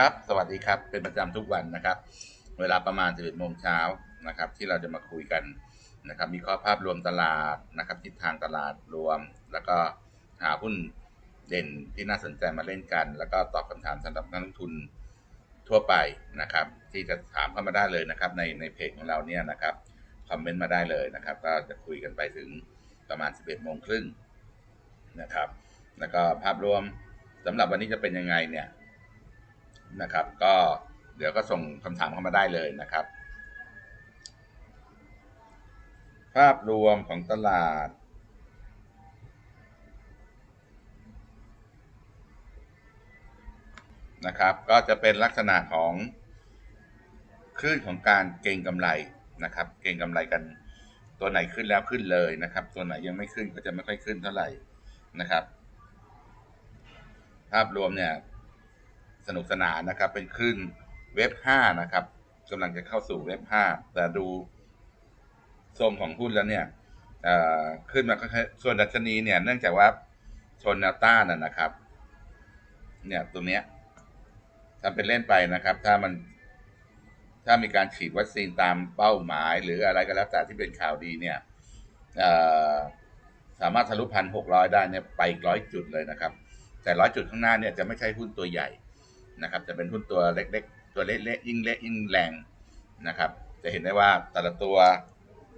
ครับ สวัสดีครับ เป็นประจำทุกวันนะครับ เวลาประมาณ 11โมงเช้านะครับ ที่เราจะมาคุยกันนะครับ มีข้อภาพรวมตลาดนะครับทิศทางตลาดรวม แล้วก็หาหุ้นเด่นที่น่าสนใจมาเล่นกัน แล้วก็ตอบคำถามสำหรับนักลงทุนทั่วไปนะครับ ที่จะถามเข้ามาได้เลยนะครับ ในในเพจของเราเนี่ยนะครับคอมเมนต์มาได้เลยนะครับ ก็จะคุยกันไปถึงประมาณ 11โมงครึ่งนะครับ แล้วก็ภาพรวมสำหรับวันนี้จะเป็นยังไงเนี่ย นะครับ ก็เดี๋ยวก็ส่งคำถามเข้ามาได้เลยนะครับ ภาพรวมของตลาด นะครับ ก็จะเป็นลักษณะของคลื่นของการเก็งกำไรนะครับ เก็งกำไรกันตัวไหนขึ้นแล้วขึ้นเลยนะครับ ตัวไหนยังไม่ขึ้นก็จะไม่ค่อยขึ้นเท่าไหร่นะครับ ภาพรวมเนี่ย สนุกสนานนะครับ เป็นคลื่นเว็บ5นะครับกำลังจะเข้าสู่เว็บ5แต่ดูโซมของหุ้นแล้วเนี่ยขึ้นมาก็ส่วนดัชนีเนี่ย เนื่องจากว่าชนแนวต้านนะครับ เนี่ยตรงเนี้ยทำเป็นเล่นไปนะครับ ถ้ามันถ้ามีการฉีดวัคซีนตามเป้าหมาย หรืออะไรก็แล้วแต่ที่เป็นข่าวดีเนี่ยสามารถทะลุพันหกร้อยได้เนี่ยไปร้อยจุดเลยนะครับ แต่ร้อยจุดข้างหน้าเนี่ยจะไม่ใช่หุ้นตัวใหญ่ นะครับ จะเป็นหุ้นตัวเล็กๆ ตัวเล็กๆยิ่งเล็กยิ่งแรงนะครับ จะเห็นได้ว่าแต่ละตัว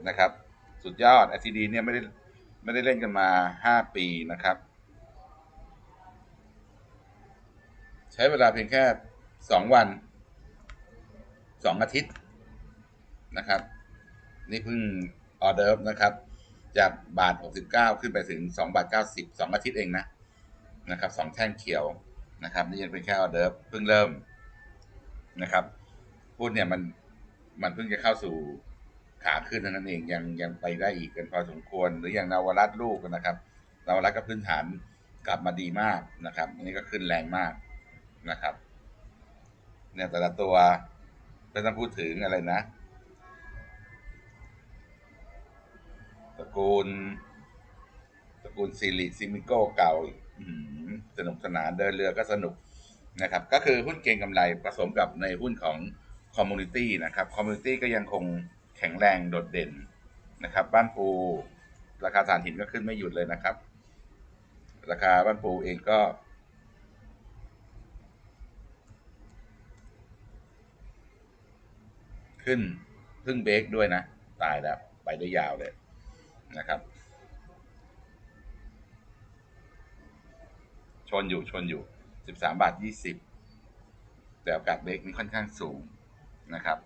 นะครับ สุดยอด ICD เนี่ยไม่ได้ไม่ได้เล่นกันมาห้าปีนะครับ ใช้เวลาเพียงแค่สองวันสองอาทิตย์นะครับ นี่เพิ่งออเดิร์ฟนะครับ จากบาท 69 ขึ้นไปถึง 2 บาท 90 2 อาทิตย์เองนะนะครับสองแท่งเขียว นะครับ นี่ยังเป็นแค่ออเดิร์ฟเพิ่งเริ่มนะครับหุ้นเนี่ยมันมันเพิ่งจะเข้าสู่ขาขึ้นนั่นเองยังยังไปได้อีกกันพอสมควร หรืออย่างนาวรัตลูกนะครับนาวรัตก็พื้นฐานกลับมาดีมากนะครับนี่ก็ขึ้นแรงมากนะครับ เนี่ยแต่ละตัวไม่ต้องพูดถึงอะไรนะตระกูลตระกูลซิลิซิมิโก้เก่า สนุกสนานเดินเรือก็สนุกนะครับ ก็คือหุ้นเก่งกำไรผสมกับในหุ้นของคอมมูนิตี้นะครับคอมมูนิตี้ก็ยังคงแข็งแรงโดดเด่นนะครับ บ้านปูราคาถ่านหินก็ขึ้นไม่หยุดเลยนะครับ ราคาบ้านปูเองก็ ขึ้นพึ่งเบรกด้วยนะ ตายแล้ว ไปได้ยาวเลยนะครับ นอยู่ชนอยู่สิบสามบาทยี่สิบแต่โอกาสเบรกนี่ค่อนข้างสูงนะครับ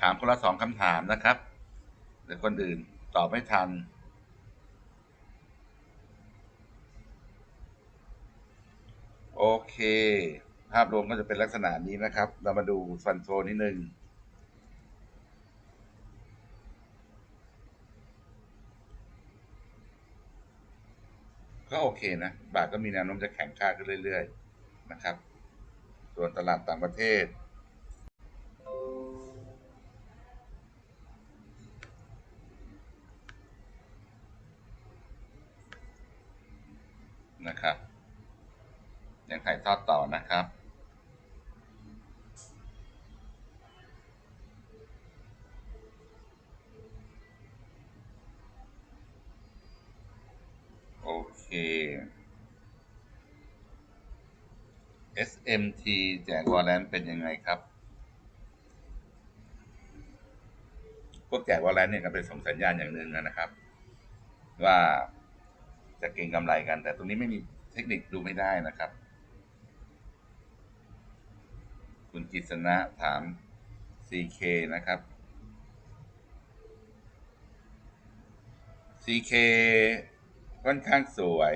ถามคนละสองคำถามนะครับเดี๋ยวคนอื่นตอบไม่ทันโอเค ภาพรวมก็จะเป็นลักษณะนี้นะครับ เรามาดูฟันโซนิดนึง ก็โอเคนะ บาทก็มีแนวโน้มจะแข็งค่าขึ้นเรื่อย ๆ นะครับ ส่วนตลาดต่างประเทศ SMT แจกวอลเลนเป็นยังไงครับ พวกแจกวอลเลนเนี่ยก็เป็นส่งสัญญาณอย่างหนึ่งนะครับ ว่าจะเก็งกำไรกัน แต่ตรงนี้ไม่มีเทคนิคดูไม่ได้นะครับ คุณกิษณะถาม CK นะครับ CK ค่อนข้างสวย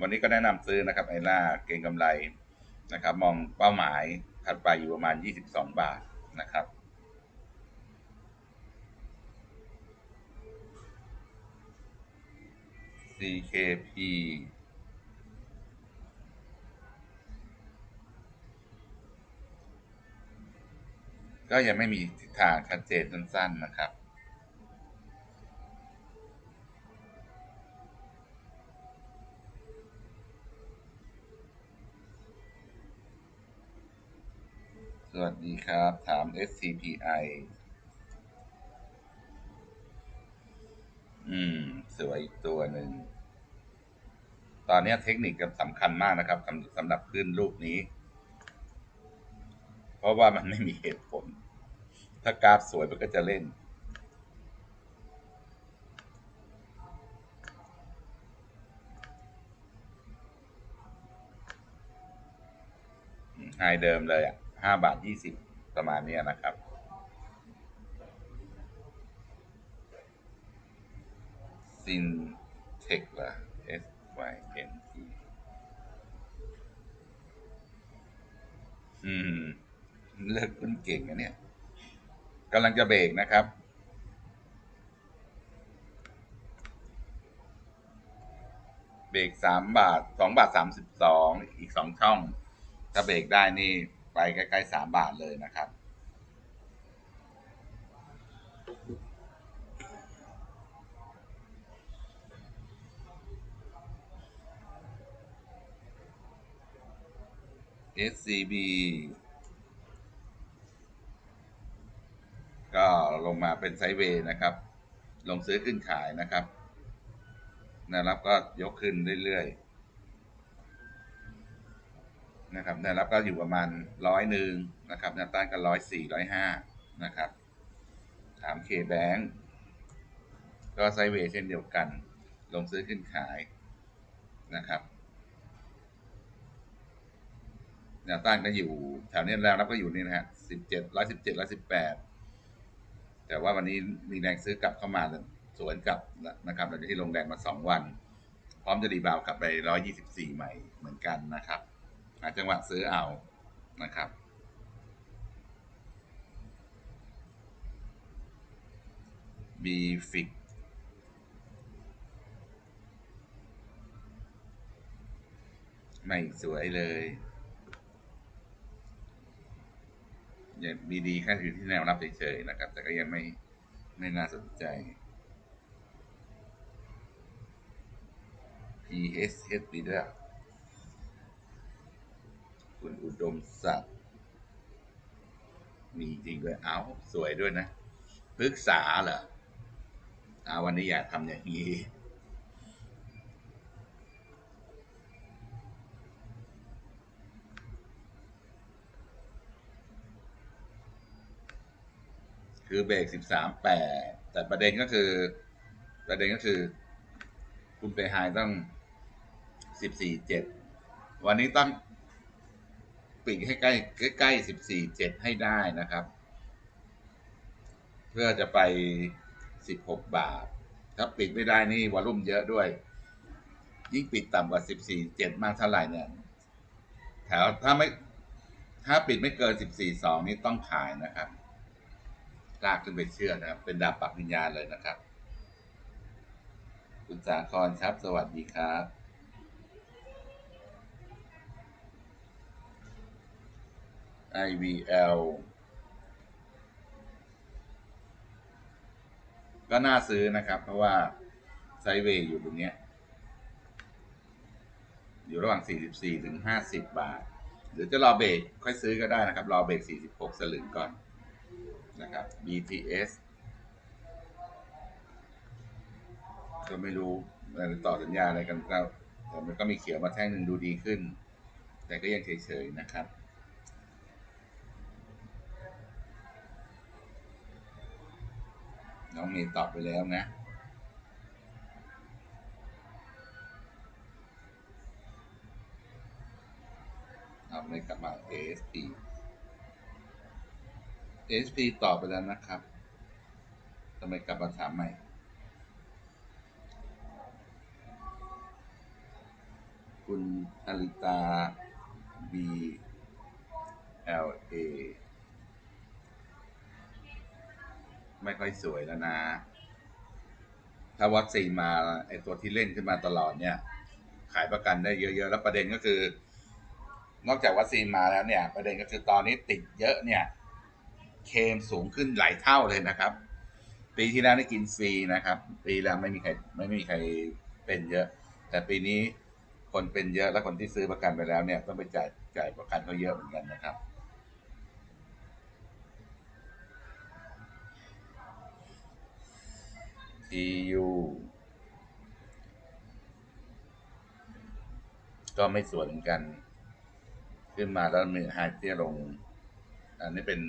วันนี้ก็แนะนำซื้อนะครับไอล่าเก็งกำไร นะครับ มองเป้าหมายถัดไปอยู่ประมาณ 22 บาทนะครับ CKP ก็ยังไม่มีทิศทางชัดเจนสั้น ๆ นะครับ สวัสดีครับ ถาม SCPI อืม สวยอีกตัวหนึ่ง ตอนนี้เทคนิคสำคัญมากนะครับสำสำหรับขึ้นรูปนี้ เพราะว่ามันไม่มีเหตุผล ถ้ากราฟสวยมันก็จะเล่น ไฮเดิมเลยอะ ห้าบาทยี่สิบประมาณเนี้ยนะครับ ซินเทคละ S Y N T อืม เลิกคุณเก่งนะเนี่ยกำลังจะเบรกนะครับเบรกสามบาทสองบาทสามสิบสองอีกสองช่อง ถ้าเบรกได้นี่ ไปใกล้ๆสามบาทเลยนะครับ SCB ก็ลงมาเป็นไซด์เวย์นะครับ ลงซื้อขึ้นขายนะครับแนวรับก็ยกขึ้นเรื่อยๆ นะครับแนวรับก็อยู่ประมาณร้อยหนึ่งนะครับแนวต้านก็ร้อยสี่ร้อยห้านะครับถามเคแบงก็ไซเวย์เช่นเดียวกัน ลงซื้อขึ้นขายนะครับแนวต้านก็อยู่แถวนี้แรงรับก็อยู่นี่นะฮะสิบเจ็ดร้อยสิบเจ็ดร้อยสิบแปดแต่ว่าวันนี้มีแรงซื้อกลับเข้ามาสวนกลับนะครับหลังจากที่ลงแรงมาสองวัน พร้อมจะรีบาวกลับไปร้อยยี่สิบสี่ใหม่เหมือนกันนะครับาจังหวะซื้อเอานะครับบีฟิกไม่สวยเลยยังมีดีแค่อยู่ที่แนวรับเฉยๆนะครับ แต่ก็ยังไม่ไม่น่าสนใจ PSH ดีด้วยคุณอุด มศักดิ์มีจริงด้วยเอาสวยด้วยนะปรึกษาเหรออาวันนี้อยากทำอย่างนี้คือเบรกสิบสามแปดแต่ประเด็นก็คือ ประเด็นก็คือ คุณไปไฮต้องสิบสี่เจ็ดวันนี้ตั้ง ปิดให้ใกล้ใกล้สิบสี่เจ็ดให้ได้นะครับ เพื่อจะไปสิบหกบาท ถ้าปิดไม่ได้นี่วอลุ่มเยอะด้วย ยิ่งปิดต่ำกว่าสิบสี่เจ็ดมากเท่าไหร่เนี่ยแถวถ้าไม่ถ้าปิดไม่เกินสิบสี่สองนี่ต้องขายนะครับลากขึ้นไปเชื่อนะครับ เป็นดาบปักวิญญาณเลยนะครับ คุณสาครครับ สวัสดีครับ IVL ก็น่าซื้อนะครับ เพราะว่าไซเวย์อยู่ตรงนี้ อยู่ระหว่าง 44 ถึง 50 บาท หรือจะรอเบรกค่อยซื้อก็ได้นะครับ รอเบรก 46 สลึงก่อนนะครับ BTS ก็ไม่รู้ต่อสัญญาอะไรกันก็แต่มันก็มีเขียวมาแท่งหนึ่งดูดีขึ้น แต่ก็ยังเฉยๆนะครับ น้องเมย์ตอบไปแล้วนะเอาเลยกลับมา ASP ASP ตอบไปแล้วนะครับทำไมกลับมาถามใหม่คุณอลิตา B L A ไม่ค่อยสวยแล้วนะ ถ้าวัคซีนมาไอตัวที่เล่นขึ้นมาตลอดเนี่ย ขายประกันได้เยอะๆ แล้วประเด็นก็คือ นอกจากวัคซีนมาแล้วเนี่ย ประเด็นก็คือตอนนี้ติดเยอะเนี่ย เคมสูงขึ้นหลายเท่าเลยนะครับ ปีที่แล้วได้กินฟรีนะครับ ปีแล้วไม่มีใครไม่มีใครเป็นเยอะ แต่ปีนี้คนเป็นเยอะแล้วคนที่ซื้อประกันไปแล้วเนี่ยต้องไปจ่ายจ่ายประกันเขาเยอะเหมือนกันนะครับ TU ก็ไม่สวนกัน ขึ้นมาแล้วมีไฮที่ลง อันนี้เป็น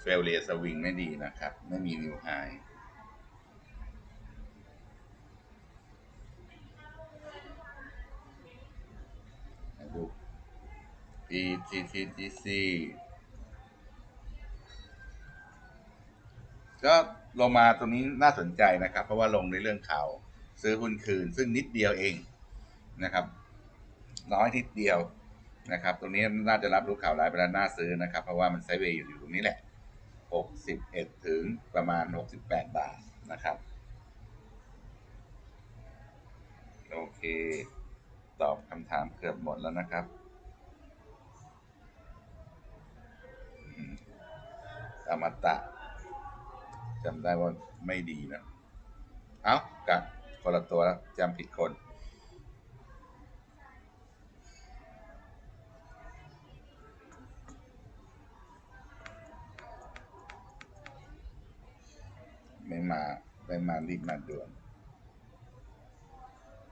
เฟลเลียสวิงไม่ดีนะครับ ไม่มีนิวไฮดู PTTGC ก็ลงมาตรงนี้น่าสนใจนะครับ เพราะว่าลงในเรื่องข่าวซื้อหุ้นคืน ซึ่งนิดเดียวเองนะครับ น้อยนิดเดียวนะครับ ตรงนี้น่าจะรับรู้ข่าวร้ายไปแล้วน่าซื้อนะครับ เพราะว่ามันไซเวย์อยู่ตรงนี้แหละ 61 ถึงประมาณ 68 บาทนะครับ โอเค ตอบคำถามเกือบหมดแล้วนะครับอืมอมตะ จำได้ว่าไม่ดีนะ เอ้ากับคนละตัวแล้วจำผิดคน ไม่มา ไม่มารีบมาด่วน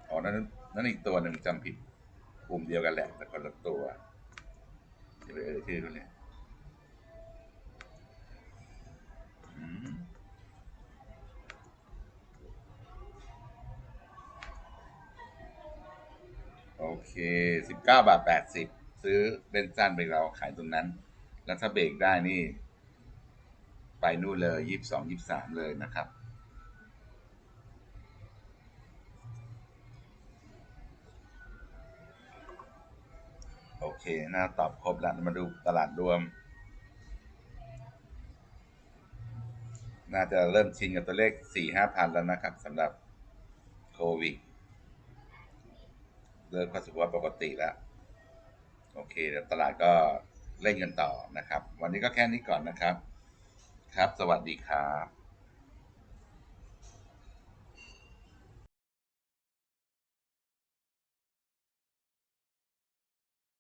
อ๋อนั่นนั่นอีกตัวหนึ่งจำผิดกลุ่มเดียวกันแหละแต่คนละตัวจะไปเอ่ยชื่อเขาเลย เคสิบเก้าบาทแปดสิบซื้อเล่นสั้นไปเราขายตรงนั้น แล้วถ้าเบรกได้นี่ ไปนู่นเลยยี่สิบสองยี่สิบสามเลยนะครับ โอเคน่าตอบครบแล้วมาดูตลาดรวม น่าจะเริ่มชินกับตัวเลขสี่ห้าพันแล้วนะครับสำหรับโควิด เริ่มเข้าสู่ภาปกติแล้ว โอเคเดี๋ยวตลาดก็เล่นกันต่อนะครับ วันนี้ก็แค่นี้ก่อนนะครับ ครับ สวัสดีครับ